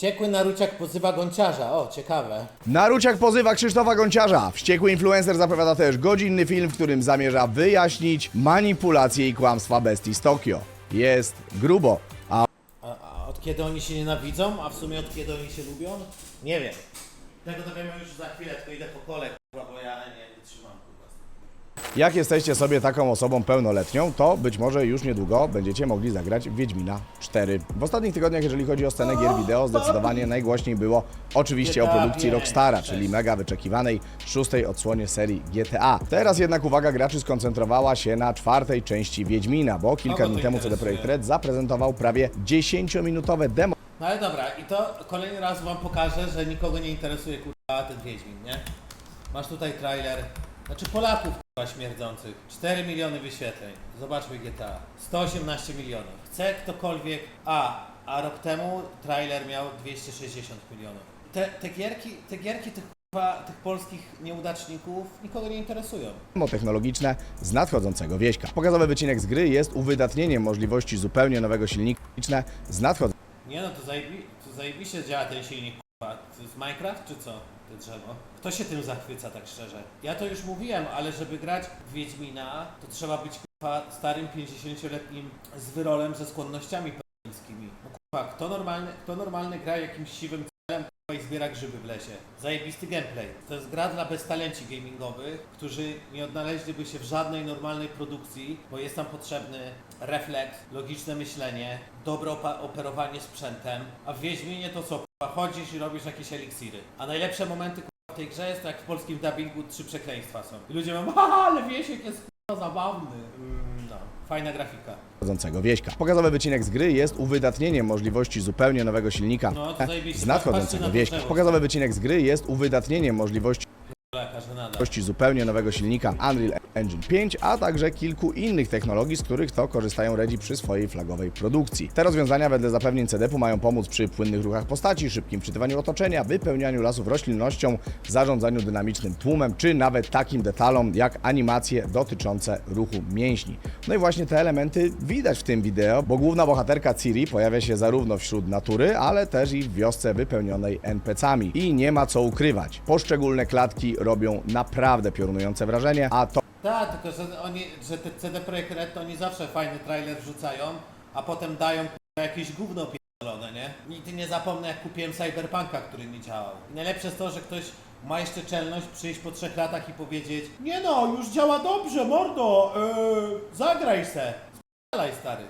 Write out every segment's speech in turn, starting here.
Wściekły Naruciak pozywa gąciarza. O, ciekawe. Naruciak pozywa Krzysztofa Gonciarza. Wściekły influencer zapowiada też godzinny film, w którym zamierza wyjaśnić manipulacje i kłamstwa bestii z Tokio. Jest grubo, a A, a od kiedy oni się nienawidzą, a w sumie od kiedy oni się lubią? Nie wiem. Tego dowiemy już za chwilę, tylko idę po kole, kurwa, bo ja nie. Jak jesteście sobie taką osobą pełnoletnią, to być może już niedługo będziecie mogli zagrać w Wiedźmina 4. W ostatnich tygodniach, jeżeli chodzi o scenę gier wideo, zdecydowanie najgłośniej było oczywiście o produkcji Rockstara, czyli mega wyczekiwanej szóstej odsłonie serii GTA. Teraz jednak uwaga graczy skoncentrowała się na czwartej części Wiedźmina, bo kilka to dni temu CD? Projekt Red zaprezentował prawie 10-minutowe demo No ale dobra, i to kolejny raz wam pokażę, że nikogo nie interesuje, kurwa, ten Wiedźmin, nie? Masz tutaj trailer, znaczy Polaków, śmierdzących. 4 miliony wyświetleń. Zobaczmy GTA. 118 milionów. Chce ktokolwiek... A, a rok temu trailer miał 260 milionów. Te, te gierki, te gierki tych, kurwa, tych polskich nieudaczników nikogo nie interesują. technologiczne z nadchodzącego wieśka. Pokazowy wycinek z gry jest uwydatnieniem możliwości zupełnie nowego silnika z nadchodzącego Nie no, to, zajebi, to zajebiście działa ten silnik, kurwa. To jest Minecraft czy co? To drzewo. Kto się tym zachwyca tak szczerze? Ja to już mówiłem, ale żeby grać w Wiedźmina, to trzeba być kurwa starym 50-letnim z wyrolem ze skłonnościami pełnińskimi. No kurwa, kto normalny, kto normalny gra jakimś siwym i zbiera grzyby w lesie? Zajebisty gameplay. To jest gra dla beztalenci gamingowych, którzy nie odnaleźliby się w żadnej normalnej produkcji, bo jest tam potrzebny refleks, logiczne myślenie, dobre operowanie sprzętem, a w Wiedźminie to co? Chodzisz i robisz jakieś eliksiry. A najlepsze momenty w tej grze jest jak w polskim dubbingu trzy przekleństwa są. I ludzie mówią, ale Wiesiek jest zabawny. Fajna grafika. wieśka. Pokazowy wycinek z gry jest uwydatnieniem możliwości zupełnie nowego silnika No, to zajebiście. z Patrzcie na nadchodzącego to wieśka. drzewo. Pokazowy wycinek z gry jest uwydatnieniem możliwości Możliwości zupełnie nowego silnika Unreal Engine 5, a także kilku innych technologii, z których to korzystają Redzi przy swojej flagowej produkcji. Te rozwiązania wedle zapewnień CDP-u mają pomóc przy płynnych ruchach postaci, szybkim wczytywaniu otoczenia, wypełnianiu lasów roślinnością, zarządzaniu dynamicznym tłumem, czy nawet takim detalom jak animacje dotyczące ruchu mięśni. No i właśnie te elementy widać w tym wideo, bo główna bohaterka Ciri pojawia się zarówno wśród natury, ale też i w wiosce wypełnionej NPC-ami. I nie ma co ukrywać. Poszczególne klatki robią naprawdę piorunujące wrażenie, a to Tak, tylko że oni, że te CD Projekt Red to oni zawsze fajny trailer wrzucają, a potem dają jakieś gówno pierdolone, nie? Nigdy nie zapomnę jak kupiłem Cyberpunka, który nie działał. Najlepsze jest to, że ktoś ma jeszcze czelność przyjść po trzech latach i powiedzieć Nie no, już działa dobrze, mordo, yy, zagraj se. Spalaj stary,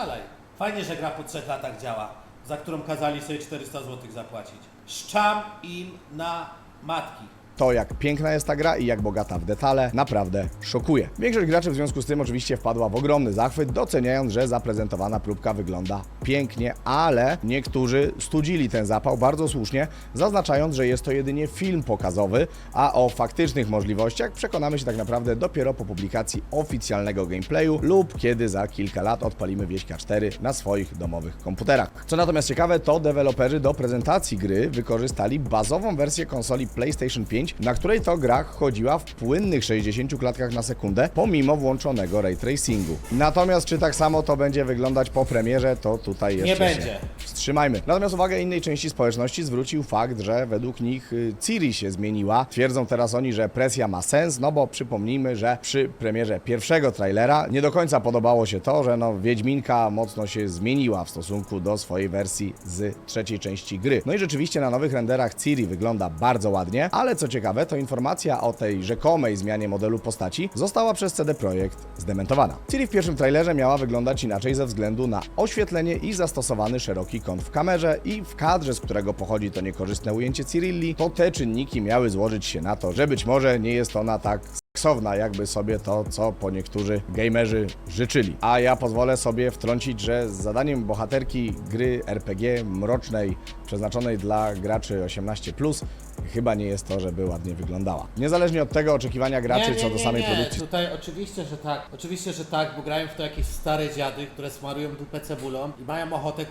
spalaj. Fajnie, że gra po trzech latach działa, za którą kazali sobie 400 zł zapłacić. Szczam im na matki. To, jak piękna jest ta gra i jak bogata w detale, naprawdę szokuje. Większość graczy w związku z tym oczywiście wpadła w ogromny zachwyt, doceniając, że zaprezentowana próbka wygląda pięknie, ale niektórzy studzili ten zapał bardzo słusznie, zaznaczając, że jest to jedynie film pokazowy, a o faktycznych możliwościach przekonamy się tak naprawdę dopiero po publikacji oficjalnego gameplayu lub kiedy za kilka lat odpalimy Wieśka 4 na swoich domowych komputerach. Co natomiast ciekawe, to deweloperzy do prezentacji gry wykorzystali bazową wersję konsoli PlayStation 5, na której to gra chodziła w płynnych 60 klatkach na sekundę, pomimo włączonego ray tracingu. Natomiast czy tak samo to będzie wyglądać po premierze, to tutaj jeszcze Nie będzie. wstrzymajmy. Natomiast uwagę innej części społeczności zwrócił fakt, że według nich y, Ciri się zmieniła. Twierdzą teraz oni, że presja ma sens, no bo przypomnijmy, że przy premierze pierwszego trailera nie do końca podobało się to, że no Wiedźminka mocno się zmieniła w stosunku do swojej wersji z trzeciej części gry. No i rzeczywiście na nowych renderach Ciri wygląda bardzo ładnie, ale co ciekawe, to informacja o tej rzekomej zmianie modelu postaci została przez CD Projekt zdementowana. Ciri w pierwszym trailerze miała wyglądać inaczej ze względu na oświetlenie i zastosowany szeroki kąt w kamerze i w kadrze, z którego pochodzi to niekorzystne ujęcie Cyrilli, to te czynniki miały złożyć się na to, że być może nie jest ona tak seksowna, jakby sobie to, co po niektórzy gamerzy życzyli. A ja pozwolę sobie wtrącić, że zadaniem bohaterki gry RPG mrocznej, przeznaczonej dla graczy 18+, chyba nie jest to, żeby ładnie wyglądała. Niezależnie od tego oczekiwania graczy co do samej nie. produkcji Tutaj oczywiście, że tak. Oczywiście, że tak, bo grają w to jakieś stare dziady, które smarują dupę cebulą i mają ochotę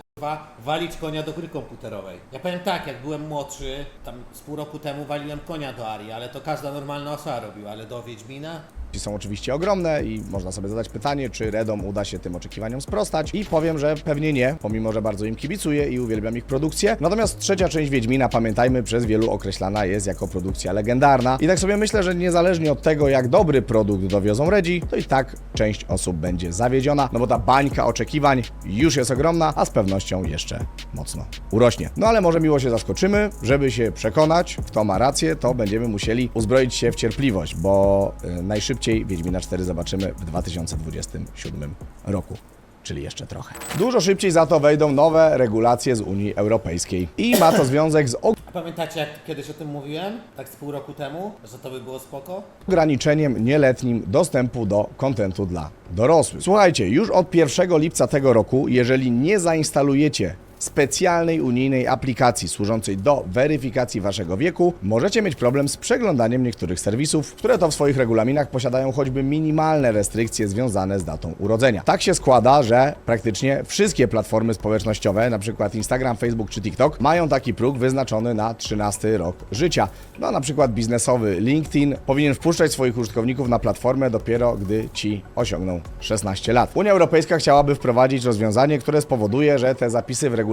walić konia do gry komputerowej. Ja powiem tak, jak byłem młodszy, tam z pół roku temu waliłem konia do Arii, ale to każda normalna osoba robiła, ale do Wiedźmina? Są oczywiście ogromne i można sobie zadać pytanie, czy Redom uda się tym oczekiwaniom sprostać i powiem, że pewnie nie, pomimo, że bardzo im kibicuję i uwielbiam ich produkcję. Natomiast trzecia część Wiedźmina, pamiętajmy, przez wielu określana jest jako produkcja legendarna i tak sobie myślę, że niezależnie od tego, jak dobry produkt dowiozą Redzi, to i tak część osób będzie zawiedziona, no bo ta bańka oczekiwań już jest ogromna, a z pewnością jeszcze mocno urośnie. No ale może miło się zaskoczymy, żeby się przekonać, kto ma rację, to będziemy musieli uzbroić się w cierpliwość, bo y, najszybciej Wiedźmina 4 zobaczymy w 2027 roku. Czyli jeszcze trochę. Dużo szybciej za to wejdą nowe regulacje z Unii Europejskiej. I ma to związek z A pamiętacie, jak kiedyś o tym mówiłem? Tak z pół roku temu, że to by było spoko? ograniczeniem nieletnim dostępu do kontentu dla dorosłych. Słuchajcie, już od 1 lipca tego roku, jeżeli nie zainstalujecie specjalnej unijnej aplikacji służącej do weryfikacji waszego wieku, możecie mieć problem z przeglądaniem niektórych serwisów, które to w swoich regulaminach posiadają choćby minimalne restrykcje związane z datą urodzenia. Tak się składa, że praktycznie wszystkie platformy społecznościowe, np. Instagram, Facebook czy TikTok, mają taki próg wyznaczony na 13 rok życia. No na przykład biznesowy LinkedIn powinien wpuszczać swoich użytkowników na platformę dopiero gdy ci osiągną 16 lat. Unia Europejska chciałaby wprowadzić rozwiązanie, które spowoduje, że te zapisy w regulaminie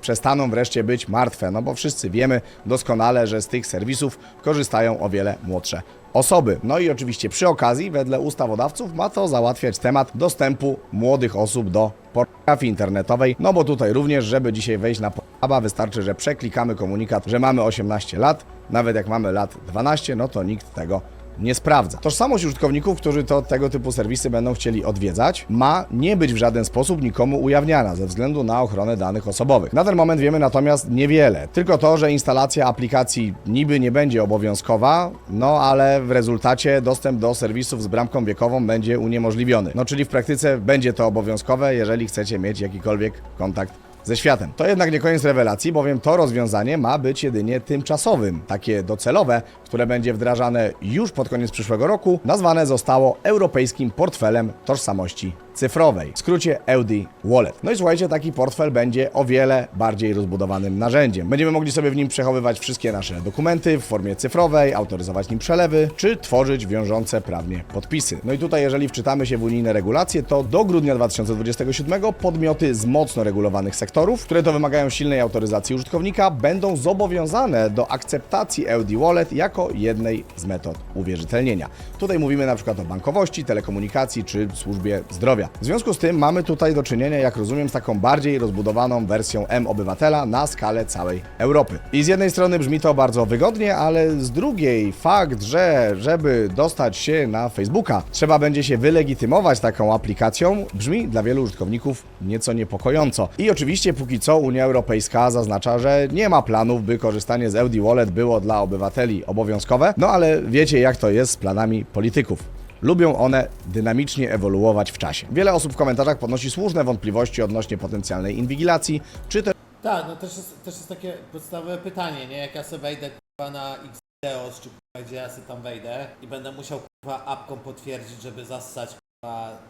przestaną wreszcie być martwe, no bo wszyscy wiemy doskonale, że z tych serwisów korzystają o wiele młodsze osoby. No i oczywiście przy okazji, wedle ustawodawców, ma to załatwiać temat dostępu młodych osób do pornografii internetowej, no bo tutaj również, żeby dzisiaj wejść na Pornhuba, wystarczy, że przeklikamy komunikat, że mamy 18 lat, nawet jak mamy lat 12, no to nikt tego nie sprawdza. Tożsamość użytkowników, którzy to tego typu serwisy będą chcieli odwiedzać, ma nie być w żaden sposób nikomu ujawniana ze względu na ochronę danych osobowych. Na ten moment wiemy natomiast niewiele. Tylko to, że instalacja aplikacji niby nie będzie obowiązkowa, no ale w rezultacie dostęp do serwisów z bramką wiekową będzie uniemożliwiony. No czyli w praktyce będzie to obowiązkowe, jeżeli chcecie mieć jakikolwiek kontakt ze światem. To jednak nie koniec rewelacji, bowiem to rozwiązanie ma być jedynie tymczasowym. Takie docelowe, które będzie wdrażane już pod koniec przyszłego roku, nazwane zostało Europejskim Portfelem Tożsamości Cyfrowej, w skrócie EUDI Wallet. No i słuchajcie, taki portfel będzie o wiele bardziej rozbudowanym narzędziem. Będziemy mogli sobie w nim przechowywać wszystkie nasze dokumenty w formie cyfrowej, autoryzować nim przelewy, czy tworzyć wiążące prawnie podpisy. No i tutaj, jeżeli wczytamy się w unijne regulacje, to do grudnia 2027 podmioty z mocno regulowanych sektorów, które to wymagają silnej autoryzacji użytkownika, będą zobowiązane do akceptacji EUD Wallet jako jednej z metod uwierzytelnienia. Tutaj mówimy na przykład o bankowości, telekomunikacji czy służbie zdrowia. W związku z tym mamy tutaj do czynienia, jak rozumiem, z taką bardziej rozbudowaną wersją M-Obywatela na skalę całej Europy. I z jednej strony brzmi to bardzo wygodnie, ale z drugiej fakt, że żeby dostać się na Facebooka, trzeba będzie się wylegitymować taką aplikacją, brzmi dla wielu użytkowników nieco niepokojąco. I oczywiście póki co Unia Europejska zaznacza, że nie ma planów, by korzystanie z EUD Wallet było dla obywateli obowiązkowe, no ale wiecie jak to jest z planami polityków. Lubią one dynamicznie ewoluować w czasie. Wiele osób w komentarzach podnosi słuszne wątpliwości odnośnie potencjalnej inwigilacji, czy też Tak, no też jest, też jest takie podstawowe pytanie, nie? Jak ja sobie wejdę na Xeos, czy gdzie ja sobie tam wejdę i będę musiał kurwa apką potwierdzić, żeby zassać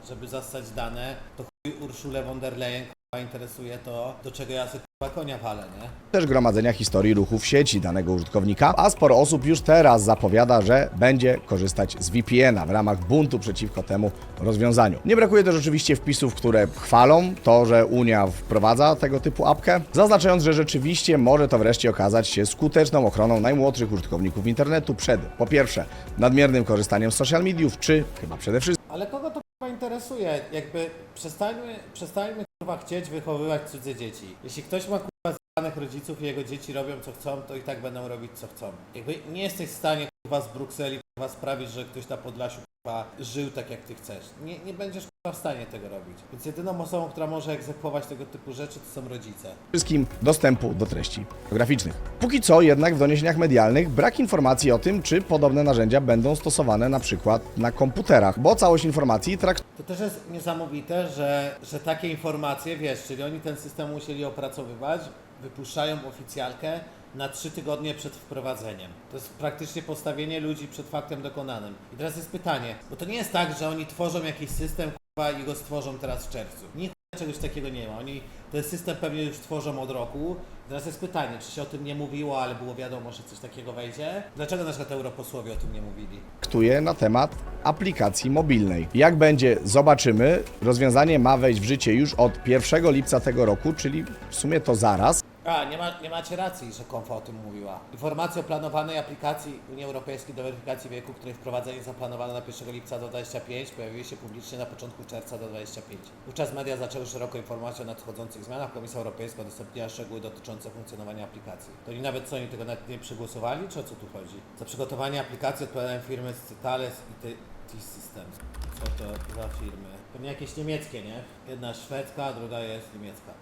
żeby zassać dane, to Urszulę von der Leyen interesuje to, do czego ja sobie konia walę, nie? też gromadzenia historii ruchu w sieci danego użytkownika, a sporo osób już teraz zapowiada, że będzie korzystać z VPN-a w ramach buntu przeciwko temu rozwiązaniu. Nie brakuje też oczywiście wpisów, które chwalą to, że Unia wprowadza tego typu apkę, zaznaczając, że rzeczywiście może to wreszcie okazać się skuteczną ochroną najmłodszych użytkowników internetu przed, po pierwsze, nadmiernym korzystaniem z social mediów, czy chyba przede wszystkim Ale kogo to interesuje? Jakby przestańmy, przestańmy kurwa chcieć wychowywać cudze dzieci. Jeśli ktoś ma kurwa zbanych rodziców i jego dzieci robią co chcą, to i tak będą robić co chcą. Jakby nie jesteś w stanie kurwa z Brukseli kurwa sprawić, że ktoś na Podlasiu kurwa żył tak jak ty chcesz. Nie, nie będziesz kurwa w stanie tego robić. Więc jedyną osobą, która może egzekwować tego typu rzeczy, to są rodzice. wszystkim dostępu do treści graficznych. Póki co jednak w doniesieniach medialnych brak informacji o tym, czy podobne narzędzia będą stosowane na przykład na komputerach, bo całość informacji traktuje To też jest niesamowite, że, że takie informacje, wiesz, czyli oni ten system musieli opracowywać, wypuszczają oficjalkę na trzy tygodnie przed wprowadzeniem. To jest praktycznie postawienie ludzi przed faktem dokonanym. I teraz jest pytanie, bo to nie jest tak, że oni tworzą jakiś system kurwa, i go stworzą teraz w czerwcu. Nie czegoś takiego nie ma. Oni ten system pewnie już tworzą od roku. Teraz jest pytanie, czy się o tym nie mówiło, ale było wiadomo, że coś takiego wejdzie. Dlaczego na przykład europosłowie o tym nie mówili? dyskutuje na temat aplikacji mobilnej. Jak będzie, zobaczymy. Rozwiązanie ma wejść w życie już od 1 lipca tego roku, czyli w sumie to zaraz. A, nie, ma, nie macie racji, że Konfa o tym mówiła. Informacje o planowanej aplikacji Unii Europejskiej do weryfikacji wieku, której wprowadzenie zaplanowano na 1 lipca do 25, pojawiły się publicznie na początku czerwca do 25. Wówczas media zaczęły szeroko informować o nadchodzących zmianach. Komisja Europejska udostępniła szczegóły dotyczące funkcjonowania aplikacji. To oni nawet co, oni tego nawet nie przegłosowali, czy o co tu chodzi? Za przygotowanie aplikacji odpowiadają firmy Cytales i T-Systems. Co to za firmy? Pewnie jakieś niemieckie, nie? Jedna szwedzka, druga jest niemiecka.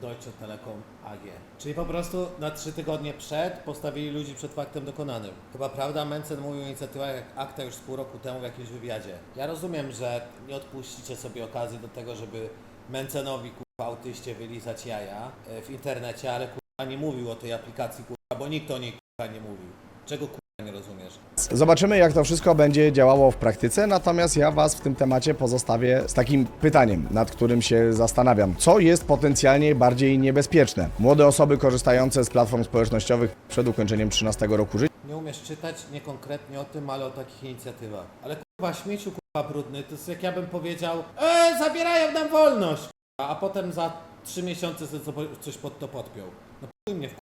Deutsche, Telekom AG. Czyli po prostu na trzy tygodnie przed postawili ludzi przed faktem dokonanym. Chyba prawda, Mencen mówił o inicjatywach jak akta już z pół roku temu w jakimś wywiadzie. Ja rozumiem, że nie odpuścicie sobie okazji do tego, żeby Mencenowi kurwa autyście wylizać jaja e, w internecie, ale kurwa nie mówił o tej aplikacji kurwa, bo nikt o niej kurwa nie mówił. Czego kurwa nie rozumiesz? Zobaczymy, jak to wszystko będzie działało w praktyce, natomiast ja Was w tym temacie pozostawię z takim pytaniem, nad którym się zastanawiam. Co jest potencjalnie bardziej niebezpieczne? Młode osoby korzystające z platform społecznościowych przed ukończeniem 13 roku życia, Nie umiesz czytać nie konkretnie o tym, ale o takich inicjatywach. Ale kurwa śmieciu kurwa brudny, to jest jak ja bym powiedział E, zabierają nam wolność kurwa, a potem za trzy miesiące sobie co- coś pod to podpiął. No chuj mnie wkurwiasz.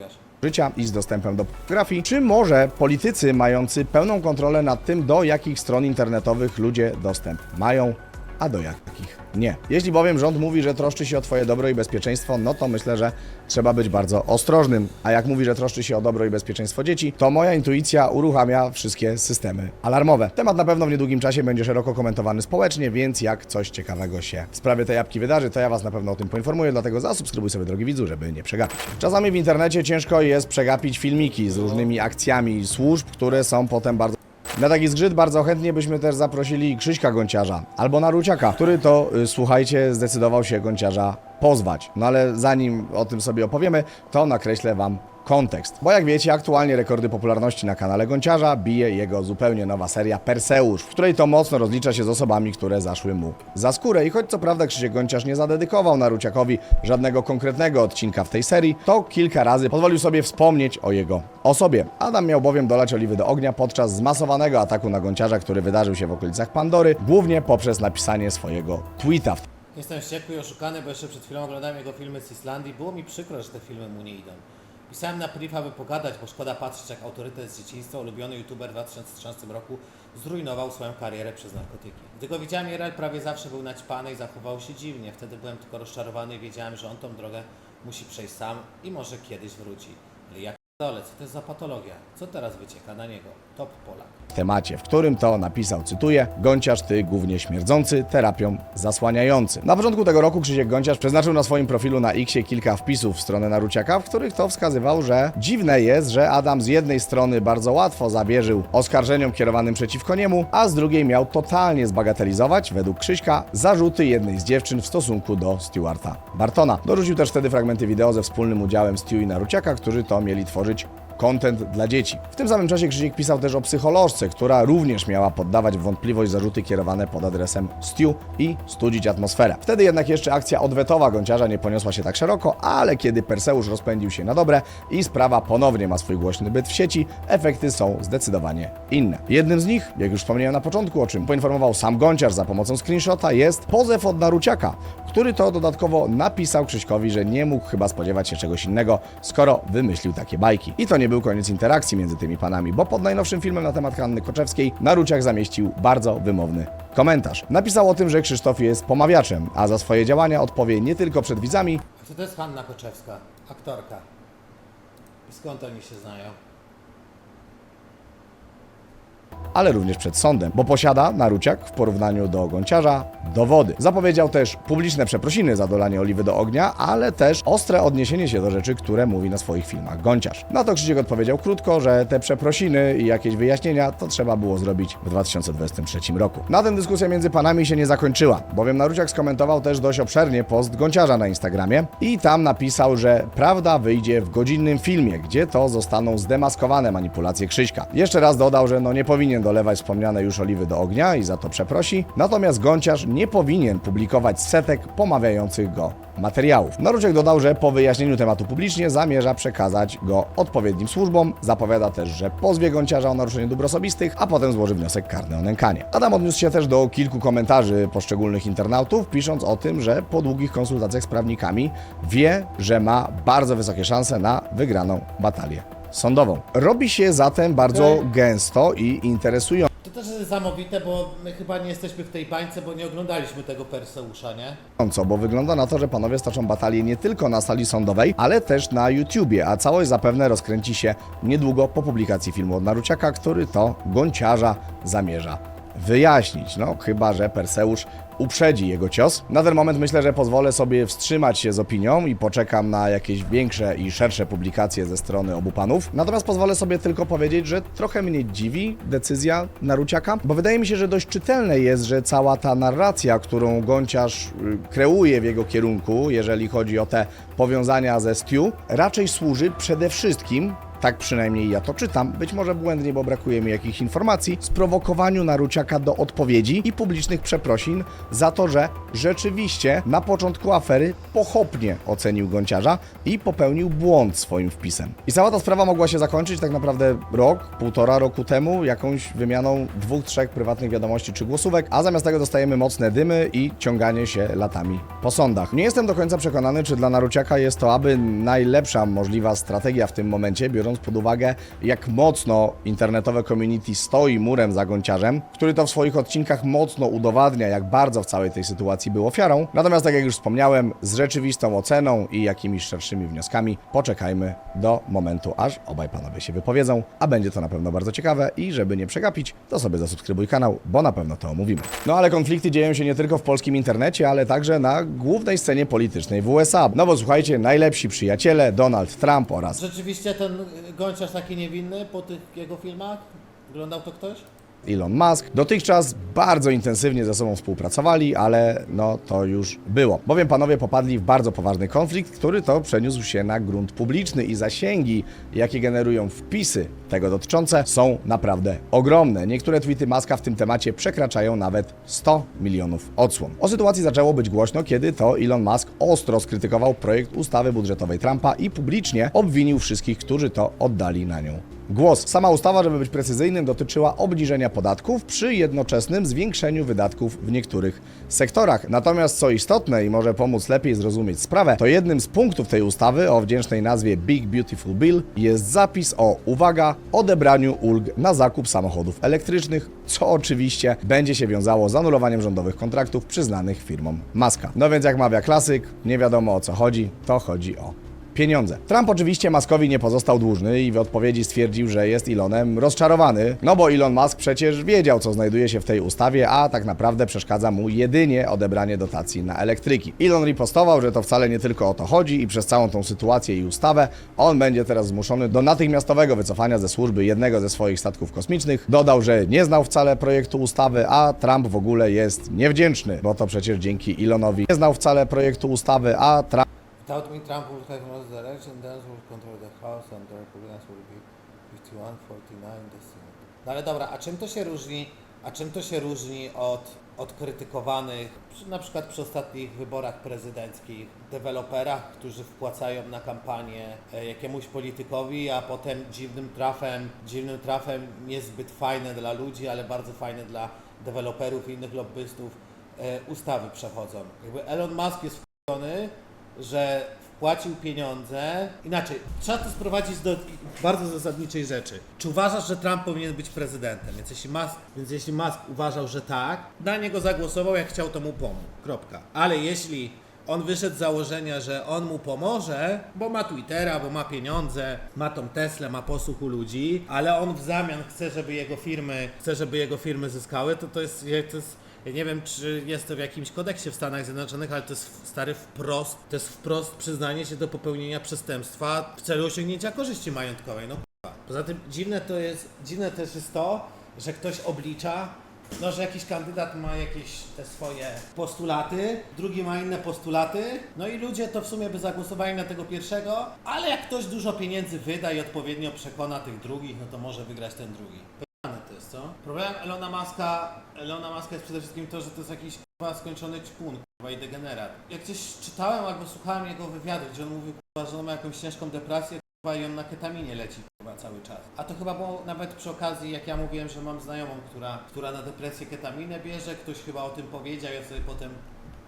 Życia i z dostępem do pornografii, czy może politycy mający pełną kontrolę nad tym, do jakich stron internetowych ludzie dostęp mają, a do jakich nie. Jeśli bowiem rząd mówi, że troszczy się o Twoje dobro i bezpieczeństwo, no to myślę, że trzeba być bardzo ostrożnym. A jak mówi, że troszczy się o dobro i bezpieczeństwo dzieci, to moja intuicja uruchamia wszystkie systemy alarmowe. Temat na pewno w niedługim czasie będzie szeroko komentowany społecznie, więc jak coś ciekawego się w sprawie tej apki wydarzy, to ja Was na pewno o tym poinformuję, dlatego zasubskrybuj sobie, drogi widzu, żeby nie przegapić. Czasami w internecie ciężko jest przegapić filmiki z różnymi akcjami służb, które są potem bardzo na taki zgrzyt bardzo chętnie byśmy też zaprosili Krzyśka Gonciarza albo Naruciaka, który to, y, słuchajcie, zdecydował się Gonciarza pozwać. No ale zanim o tym sobie opowiemy, to nakreślę Wam kontekst. Bo jak wiecie, aktualnie rekordy popularności na kanale Gonciarza bije jego zupełnie nowa seria Perseusz, w której to mocno rozlicza się z osobami, które zaszły mu za skórę. I choć co prawda Krzysiek Gonciarz nie zadedykował Naruciakowi żadnego konkretnego odcinka w tej serii, to kilka razy pozwolił sobie wspomnieć o jego osobie. Adam miał bowiem dolać oliwy do ognia podczas zmasowanego ataku na Gonciarza, który wydarzył się w okolicach Pandory, głównie poprzez napisanie swojego tweeta. Jestem wściekły i oszukany, bo jeszcze przed chwilą oglądałem jego filmy z Islandii. Było mi przykro, że te filmy mu nie idą. Pisałem na priv, aby pogadać, bo szkoda patrzeć, jak autorytet z dzieciństwa, ulubiony youtuber w 2013 roku, zrujnował swoją karierę przez narkotyki. Gdy go widziałem, Jerel prawie zawsze był naćpany i zachował się dziwnie. Wtedy byłem tylko rozczarowany i wiedziałem, że on tą drogę musi przejść sam i może kiedyś wróci. Ale jak dole, co to jest za patologia? Co teraz wycieka na niego? Top Polak. temacie, w którym to napisał, cytuję, Gonciarz ty głównie śmierdzący, terapią zasłaniający. Na początku tego roku Krzysiek Gonciarz przeznaczył na swoim profilu na Xie kilka wpisów w stronę Naruciaka, w których to wskazywał, że dziwne jest, że Adam z jednej strony bardzo łatwo zabierzył oskarżeniom kierowanym przeciwko niemu, a z drugiej miał totalnie zbagatelizować, według Krzyśka, zarzuty jednej z dziewczyn w stosunku do Stewarta Bartona. Dorzucił też wtedy fragmenty wideo ze wspólnym udziałem Stu i Naruciaka, którzy to mieli tworzyć content dla dzieci. W tym samym czasie Krzysiek pisał też o psycholożce, która również miała poddawać w wątpliwość zarzuty kierowane pod adresem Stu i studzić atmosferę. Wtedy jednak jeszcze akcja odwetowa Gonciarza nie poniosła się tak szeroko, ale kiedy Perseusz rozpędził się na dobre i sprawa ponownie ma swój głośny byt w sieci, efekty są zdecydowanie inne. Jednym z nich, jak już wspomniałem na początku, o czym poinformował sam Gonciarz za pomocą screenshota, jest pozew od Naruciaka, który to dodatkowo napisał Krzyśkowi, że nie mógł chyba spodziewać się czegoś innego, skoro wymyślił takie bajki. I to nie był koniec interakcji między tymi panami, bo pod najnowszym filmem na temat Hanny Koczewskiej Naruciak zamieścił bardzo wymowny komentarz. Napisał o tym, że Krzysztof jest pomawiaczem, a za swoje działania odpowie nie tylko przed widzami, A co to jest Hanna Koczewska? Aktorka. I skąd oni się znają? Ale również przed sądem, bo posiada Naruciak w porównaniu do Gonciarza dowody. Zapowiedział też publiczne przeprosiny za dolanie oliwy do ognia, ale też ostre odniesienie się do rzeczy, które mówi na swoich filmach Gonciarz. Na to Krzysiek odpowiedział krótko, że te przeprosiny i jakieś wyjaśnienia to trzeba było zrobić w 2023 roku. Na tym dyskusja między panami się nie zakończyła, bowiem Naruciak skomentował też dość obszernie post Gonciarza na Instagramie i tam napisał, że prawda wyjdzie w godzinnym filmie, gdzie to zostaną zdemaskowane manipulacje Krzyśka. Jeszcze raz dodał, że no nie powinien do dolewać wspomniane już oliwy do ognia i za to przeprosi. Natomiast Gonciarz nie powinien publikować setek pomawiających go materiałów. Naruciak dodał, że po wyjaśnieniu tematu publicznie zamierza przekazać go odpowiednim służbom. Zapowiada też, że pozwie Gonciarza o naruszenie dóbr osobistych, a potem złoży wniosek karny o nękanie. Adam odniósł się też do kilku komentarzy poszczególnych internautów, pisząc o tym, że po długich konsultacjach z prawnikami wie, że ma bardzo wysokie szanse na wygraną batalię sądową. Robi się zatem bardzo Okej. gęsto i interesująco. To też jest zamowite, bo my chyba nie jesteśmy w tej bańce, bo nie oglądaliśmy tego Perseusza, nie? bo wygląda na to, że panowie stoczą batalię nie tylko na sali sądowej, ale też na YouTubie, a całość zapewne rozkręci się niedługo po publikacji filmu od Naruciaka, który to gąciarza zamierza wyjaśnić. No, chyba że Perseusz uprzedzi jego cios. Na ten moment myślę, że pozwolę sobie wstrzymać się z opinią i poczekam na jakieś większe i szersze publikacje ze strony obu panów. Natomiast pozwolę sobie tylko powiedzieć, że trochę mnie dziwi decyzja Naruciaka, bo wydaje mi się, że dość czytelne jest, że cała ta narracja, którą Gonciarz y, kreuje w jego kierunku, jeżeli chodzi o te powiązania ze Stu, raczej służy przede wszystkim tak przynajmniej ja to czytam, być może błędnie, bo brakuje mi jakichś informacji, sprowokowaniu Naruciaka do odpowiedzi i publicznych przeprosin za to, że rzeczywiście na początku afery pochopnie ocenił Gonciarza i popełnił błąd swoim wpisem. I cała ta sprawa mogła się zakończyć tak naprawdę rok, półtora roku temu jakąś wymianą dwóch, trzech prywatnych wiadomości czy głosówek, a zamiast tego dostajemy mocne dymy i ciąganie się latami po sądach. Nie jestem do końca przekonany, czy dla Naruciaka jest to aby najlepsza możliwa strategia w tym momencie, biorąc pod uwagę, jak mocno internetowe community stoi murem za Gonciarzem, który to w swoich odcinkach mocno udowadnia, jak bardzo w całej tej sytuacji był ofiarą. Natomiast, tak jak już wspomniałem, z rzeczywistą oceną i jakimiś szerszymi wnioskami poczekajmy do momentu, aż obaj panowie się wypowiedzą, a będzie to na pewno bardzo ciekawe i żeby nie przegapić, to sobie zasubskrybuj kanał, bo na pewno to omówimy. No ale konflikty dzieją się nie tylko w polskim internecie, ale także na głównej scenie politycznej w USA. No bo słuchajcie, najlepsi przyjaciele Donald Trump oraz Rzeczywiście ten gonciarz taki niewinny po tych jego filmach? Oglądał to ktoś? Elon Musk dotychczas bardzo intensywnie ze sobą współpracowali, ale no to już było. Bowiem panowie popadli w bardzo poważny konflikt, który to przeniósł się na grunt publiczny i zasięgi, jakie generują wpisy tego dotyczące, są naprawdę ogromne. Niektóre tweety Muska w tym temacie przekraczają nawet 100 milionów odsłon. O sytuacji zaczęło być głośno, kiedy to Elon Musk ostro skrytykował projekt ustawy budżetowej Trumpa i publicznie obwinił wszystkich, którzy to oddali na nią głos. Sama ustawa, żeby być precyzyjnym, dotyczyła obniżenia podatków przy jednoczesnym zwiększeniu wydatków w niektórych sektorach. Natomiast co istotne i może pomóc lepiej zrozumieć sprawę, to jednym z punktów tej ustawy o wdzięcznej nazwie Big Beautiful Bill jest zapis o, uwaga, odebraniu ulg na zakup samochodów elektrycznych, co oczywiście będzie się wiązało z anulowaniem rządowych kontraktów przyznanych firmom Maska. No więc jak mawia klasyk, nie wiadomo o co chodzi, to chodzi o pieniądze. Trump oczywiście Muskowi nie pozostał dłużny i w odpowiedzi stwierdził, że jest Elonem rozczarowany, no bo Elon Musk przecież wiedział, co znajduje się w tej ustawie, a tak naprawdę przeszkadza mu jedynie odebranie dotacji na elektryki. Elon ripostował, że to wcale nie tylko o to chodzi i przez całą tą sytuację i ustawę on będzie teraz zmuszony do natychmiastowego wycofania ze służby jednego ze swoich statków kosmicznych. Dodał, że nie znał wcale projektu ustawy, a Trump w ogóle jest niewdzięczny, bo to przecież dzięki Elonowi nie znał wcale projektu ustawy, a Trump Without me, Trump will have lost the election, Dance will control the House and the Republicans will be 51, 49 the Senate. No ale dobra, a czym to się różni, a czym to się różni od, od krytykowanych, na przykład przy ostatnich wyborach prezydenckich, deweloperach, którzy wpłacają na kampanię e, jakiemuś politykowi, a potem dziwnym trafem, dziwnym trafem niezbyt fajne dla ludzi, ale bardzo fajne dla deweloperów i innych lobbystów e, ustawy przechodzą. Jakby Elon Musk jest wkurzony, że wpłacił pieniądze. Inaczej, trzeba to sprowadzić do bardzo zasadniczej rzeczy. Czy uważasz, że Trump powinien być prezydentem? Więc jeśli Musk, więc jeśli Musk uważał, że tak, na niego zagłosował, jak chciał, to mu pomógł. Kropka. Ale jeśli on wyszedł z założenia, że on mu pomoże, bo ma Twittera, bo ma pieniądze, ma tą Teslę, ma posłuch u ludzi, ale on w zamian chce, żeby jego firmy, chce, żeby jego firmy zyskały, to to jest, to jest ja nie wiem, czy jest to w jakimś kodeksie w Stanach Zjednoczonych, ale to jest stary wprost, to jest wprost przyznanie się do popełnienia przestępstwa w celu osiągnięcia korzyści majątkowej. No. Poza tym dziwne to jest, dziwne też jest to, że ktoś oblicza, no, że jakiś kandydat ma jakieś te swoje postulaty, drugi ma inne postulaty, no i ludzie to w sumie by zagłosowali na tego pierwszego, ale jak ktoś dużo pieniędzy wyda i odpowiednio przekona tych drugich, no to może wygrać ten drugi. Jest co? Problemem Elona Muska, Elona Muska jest przede wszystkim to, że to jest jakiś skończony ćpun, kurwa i degenerat. Jak gdzieś czytałem albo słuchałem jego wywiadu, gdzie on mówił kurwa, że on ma jakąś ciężką depresję, kurwa i on na ketaminie leci kurwa cały czas. A to chyba było nawet przy okazji, jak ja mówiłem, że mam znajomą, która, która na depresję ketaminę bierze, ktoś chyba o tym powiedział, ja sobie potem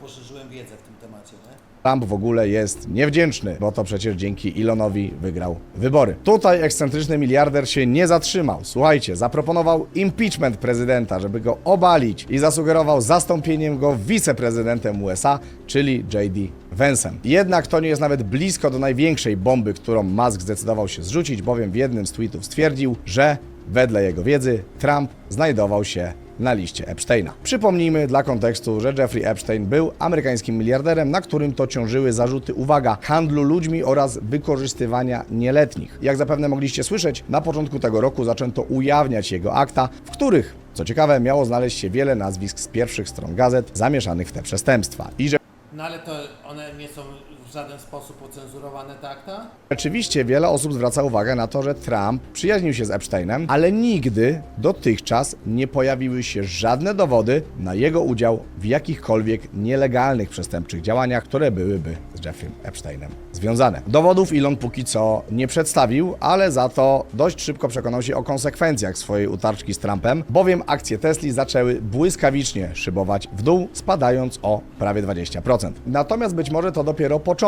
poszerzyłem wiedzę w tym temacie, nie? Trump w ogóle jest niewdzięczny, bo to przecież dzięki Elonowi wygrał wybory. Tutaj ekscentryczny miliarder się nie zatrzymał. Słuchajcie, zaproponował impeachment prezydenta, żeby go obalić i zasugerował zastąpieniem go wiceprezydentem USA, czyli J.D. Vance'em. Jednak to nie jest nawet blisko do największej bomby, którą Musk zdecydował się zrzucić, bowiem w jednym z tweetów stwierdził, że wedle jego wiedzy Trump znajdował się na liście Epsteina. Przypomnijmy dla kontekstu, że Jeffrey Epstein był amerykańskim miliarderem, na którym to ciążyły zarzuty, uwaga, handlu ludźmi oraz wykorzystywania nieletnich. Jak zapewne mogliście słyszeć, na początku tego roku zaczęto ujawniać jego akta, w których, co ciekawe, miało znaleźć się wiele nazwisk z pierwszych stron gazet zamieszanych w te przestępstwa. I że No ale to one nie są w żaden sposób ocenzurowane, te akta? Rzeczywiście wiele osób zwraca uwagę na to, że Trump przyjaźnił się z Epsteinem, ale nigdy dotychczas nie pojawiły się żadne dowody na jego udział w jakichkolwiek nielegalnych przestępczych działaniach, które byłyby z Jeffrey Epsteinem związane. Dowodów Elon póki co nie przedstawił, ale za to dość szybko przekonał się o konsekwencjach swojej utarczki z Trumpem, bowiem akcje Tesli zaczęły błyskawicznie szybować w dół, spadając o prawie 20%. Natomiast być może to dopiero początek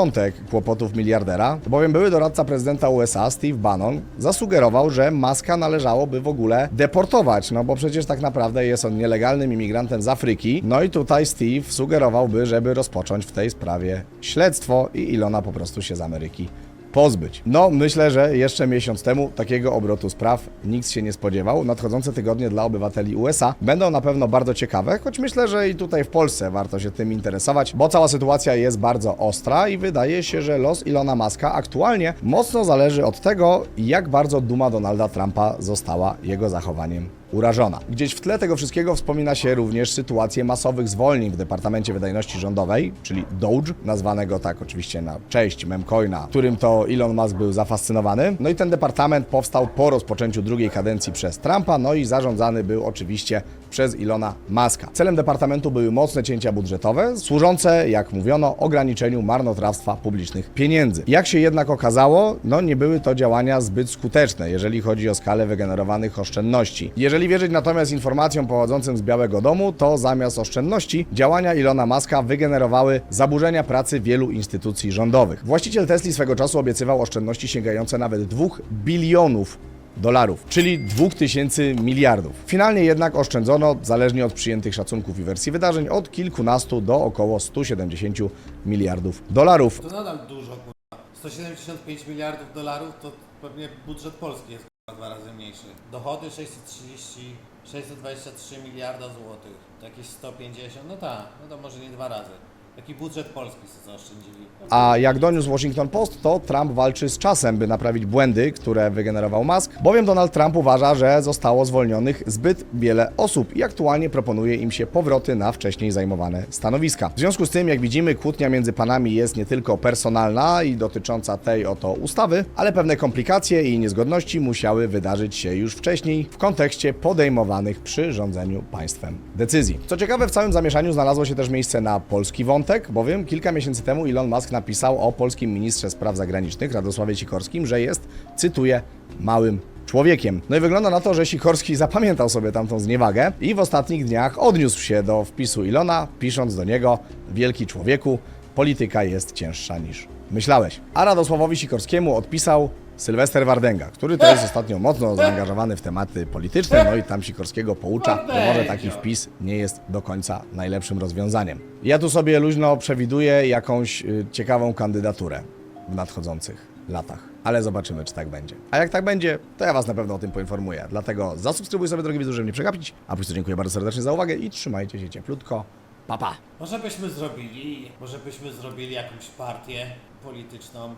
kłopotów miliardera, bowiem były doradca prezydenta USA Steve Bannon zasugerował, że Maska należałoby w ogóle deportować, no bo przecież tak naprawdę jest on nielegalnym imigrantem z Afryki. No i tutaj Steve sugerowałby, żeby rozpocząć w tej sprawie śledztwo i Ilona po prostu się z Ameryki pozbyć. No, myślę, że jeszcze miesiąc temu takiego obrotu spraw nikt się nie spodziewał. Nadchodzące tygodnie dla obywateli USA będą na pewno bardzo ciekawe, choć myślę, że i tutaj w Polsce warto się tym interesować, bo cała sytuacja jest bardzo ostra i wydaje się, że los Ilona Maska aktualnie mocno zależy od tego, jak bardzo duma Donalda Trumpa została jego zachowaniem urażona. Gdzieś w tle tego wszystkiego wspomina się również sytuację masowych zwolnień w Departamencie Wydajności Rządowej, czyli DOGE, nazwanego tak oczywiście na cześć memcoina, którym to Elon Musk był zafascynowany. No i ten departament powstał po rozpoczęciu drugiej kadencji przez Trumpa, no i zarządzany był oczywiście przez Ilona Muska. Celem departamentu były mocne cięcia budżetowe, służące, jak mówiono, ograniczeniu marnotrawstwa publicznych pieniędzy. Jak się jednak okazało, no nie były to działania zbyt skuteczne, jeżeli chodzi o skalę wygenerowanych oszczędności. Jeżeli wierzyć natomiast informacjom pochodzącym z Białego Domu, to zamiast oszczędności działania Ilona Muska wygenerowały zaburzenia pracy wielu instytucji rządowych. Właściciel Tesli swego czasu obiecywał oszczędności sięgające nawet 2 bilionów dolarów, czyli 2000 miliardów. Finalnie jednak oszczędzono, zależnie od przyjętych szacunków i wersji wydarzeń, od kilkunastu do około 170 miliardów dolarów. To nadal dużo, kurwa. 175 miliardów dolarów to pewnie budżet Polski jest dwa razy mniejszy. Dochody 630, 623 miliarda złotych. To jakieś 150, no tak, no to może nie dwa razy. Jaki budżet Polski sobie zaoszczędzili? A jak doniósł Washington Post, to Trump walczy z czasem, by naprawić błędy, które wygenerował Musk, bowiem Donald Trump uważa, że zostało zwolnionych zbyt wiele osób i aktualnie proponuje im się powroty na wcześniej zajmowane stanowiska. W związku z tym, jak widzimy, kłótnia między panami jest nie tylko personalna i dotycząca tej oto ustawy, ale pewne komplikacje i niezgodności musiały wydarzyć się już wcześniej w kontekście podejmowanych przy rządzeniu państwem decyzji. Co ciekawe, w całym zamieszaniu znalazło się też miejsce na polski wątek, bowiem kilka miesięcy temu Elon Musk napisał o polskim ministrze spraw zagranicznych Radosławie Sikorskim, że jest, cytuję, małym człowiekiem. No i wygląda na to, że Sikorski zapamiętał sobie tamtą zniewagę i w ostatnich dniach odniósł się do wpisu Ilona, pisząc do niego: Wielki człowieku, polityka jest cięższa niż myślałeś. A Radosławowi Sikorskiemu odpisał Sylwester Wardęga, który to jest ostatnio mocno zaangażowany w tematy polityczne, no i tam Sikorskiego poucza, że może taki wpis nie jest do końca najlepszym rozwiązaniem. Ja tu sobie luźno przewiduję jakąś y, ciekawą kandydaturę w nadchodzących latach. Ale zobaczymy, czy tak będzie. A jak tak będzie, to ja Was na pewno o tym poinformuję. Dlatego zasubskrybuj sobie, drogi widzu, żeby nie przegapić. A po dziękuję bardzo serdecznie za uwagę i trzymajcie się cieplutko. Pa, pa! Może byśmy zrobili, może byśmy zrobili jakąś partię polityczną,